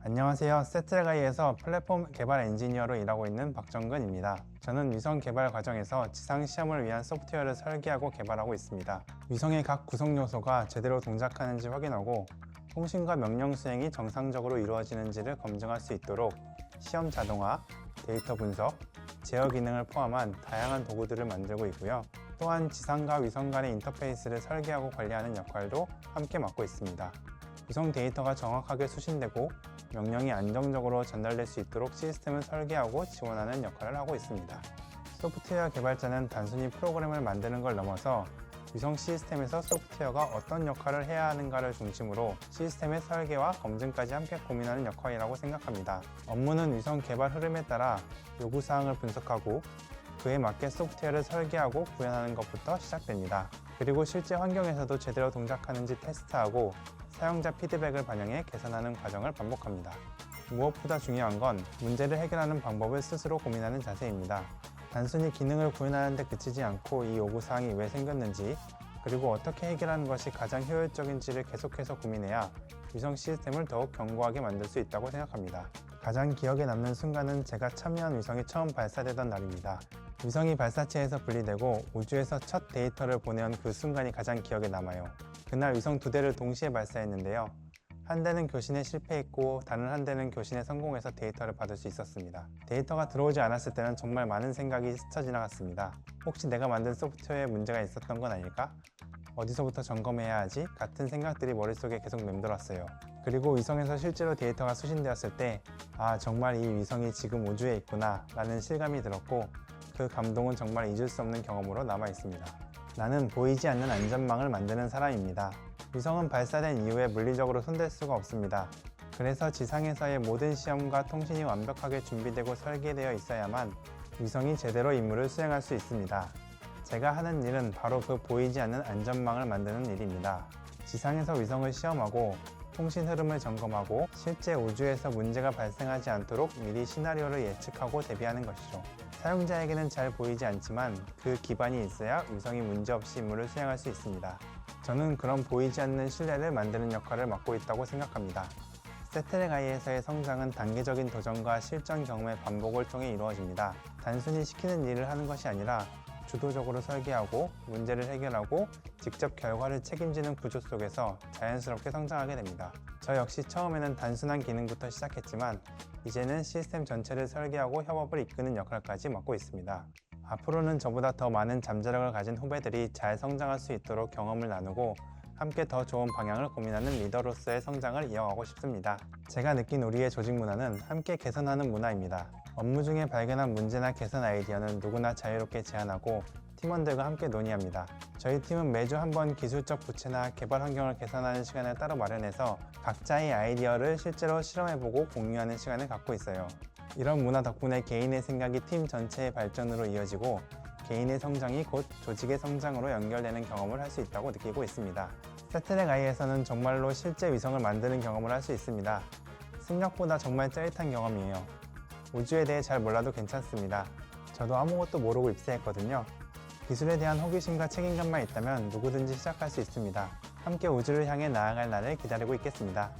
안녕하세요. 세트레가이에서 플랫폼 개발 엔지니어로 일하고 있는 박정근입니다. 저는 위성 개발 과정에서 지상 시험을 위한 소프트웨어를 설계하고 개발하고 있습니다. 위성의 각 구성 요소가 제대로 동작하는지 확인하고 통신과 명령 수행이 정상적으로 이루어지는지를 검증할 수 있도록 시험 자동화, 데이터 분석, 제어 기능을 포함한 다양한 도구들을 만들고 있고요. 또한 지상과 위성 간의 인터페이스를 설계하고 관리하는 역할도 함께 맡고 있습니다. 위성 데이터가 정확하게 수신되고 명령이 안정적으로 전달될 수 있도록 시스템을 설계하고 지원하는 역할을 하고 있습니다. 소프트웨어 개발자는 단순히 프로그램을 만드는 걸 넘어서 위성 시스템에서 소프트웨어가 어떤 역할을 해야 하는가를 중심으로 시스템의 설계와 검증까지 함께 고민하는 역할이라고 생각합니다. 업무는 위성 개발 흐름에 따라 요구사항을 분석하고 그에 맞게 소프트웨어를 설계하고 구현하는 것부터 시작됩니다. 그리고 실제 환경에서도 제대로 동작하는지 테스트하고 사용자 피드백을 반영해 개선하는 과정을 반복합니다. 무엇보다 중요한 건 문제를 해결하는 방법을 스스로 고민하는 자세입니다. 단순히 기능을 구현하는 데 그치지 않고 이 요구사항이 왜 생겼는지 그리고 어떻게 해결하는 것이 가장 효율적인지를 계속해서 고민해야 위성 시스템을 더욱 견고하게 만들 수 있다고 생각합니다. 가장 기억에 남는 순간은 제가 참여한 위성이 처음 발사되던 날입니다. 위성이 발사체에서 분리되고 우주에서 첫 데이터를 보내온 그 순간이 가장 기억에 남아요. 그날 위성 두 대를 동시에 발사했는데요. 한 대는 교신에 실패했고 다른 한 대는 교신에 성공해서 데이터를 받을 수 있었습니다. 데이터가 들어오지 않았을 때는 정말 많은 생각이 스쳐 지나갔습니다. 혹시 내가 만든 소프트웨어에 문제가 있었던 건 아닐까? 어디서부터 점검해야 하지? 같은 생각들이 머릿속에 계속 맴돌았어요. 그리고 위성에서 실제로 데이터가 수신되었을 때, 아, 정말 이 위성이 지금 우주에 있구나, 라는 실감이 들었고, 그 감동은 정말 잊을 수 없는 경험으로 남아 있습니다. 나는 보이지 않는 안전망을 만드는 사람입니다. 위성은 발사된 이후에 물리적으로 손댈 수가 없습니다. 그래서 지상에서의 모든 시험과 통신이 완벽하게 준비되고 설계되어 있어야만 위성이 제대로 임무를 수행할 수 있습니다. 제가 하는 일은 바로 그 보이지 않는 안전망을 만드는 일입니다. 지상에서 위성을 시험하고 통신 흐름을 점검하고 실제 우주에서 문제가 발생하지 않도록 미리 시나리오를 예측하고 대비하는 것이죠. 사용자에게는 잘 보이지 않지만 그 기반이 있어야 위성이 문제없이 임무를 수행할 수 있습니다. 저는 그런 보이지 않는 신뢰를 만드는 역할을 맡고 있다고 생각합니다. 세테레가이에서의 성장은 단계적인 도전과 실전 경험의 반복을 통해 이루어집니다. 단순히 시키는 일을 하는 것이 아니라 주도적으로 설계하고 문제를 해결하고 직접 결과를 책임지는 구조 속에서 자연스럽게 성장하게 됩니다. 저 역시 처음에는 단순한 기능부터 시작했지만 이제는 시스템 전체를 설계하고 협업을 이끄는 역할까지 맡고 있습니다. 앞으로는 저보다 더 많은 잠재력을 가진 후배들이 잘 성장할 수 있도록 경험을 나누고 함께 더 좋은 방향을 고민하는 리더로서의 성장을 이어가고 싶습니다. 제가 느낀 우리의 조직 문화는 함께 개선하는 문화입니다. 업무 중에 발견한 문제나 개선 아이디어는 누구나 자유롭게 제안하고 팀원들과 함께 논의합니다. 저희 팀은 매주 한 번 기술적 부채나 개발 환경을 개선하는 시간을 따로 마련해서 각자의 아이디어를 실제로 실험해보고 공유하는 시간을 갖고 있어요. 이런 문화 덕분에 개인의 생각이 팀 전체의 발전으로 이어지고 개인의 성장이 곧 조직의 성장으로 연결되는 경험을 할 수 있다고 느끼고 있습니다. 세트랙 아이에서는 정말로 실제 위성을 만드는 경험을 할 수 있습니다. 생각보다 정말 짜릿한 경험이에요. 우주에 대해 잘 몰라도 괜찮습니다. 저도 아무것도 모르고 입사했거든요. 기술에 대한 호기심과 책임감만 있다면 누구든지 시작할 수 있습니다. 함께 우주를 향해 나아갈 날을 기다리고 있겠습니다.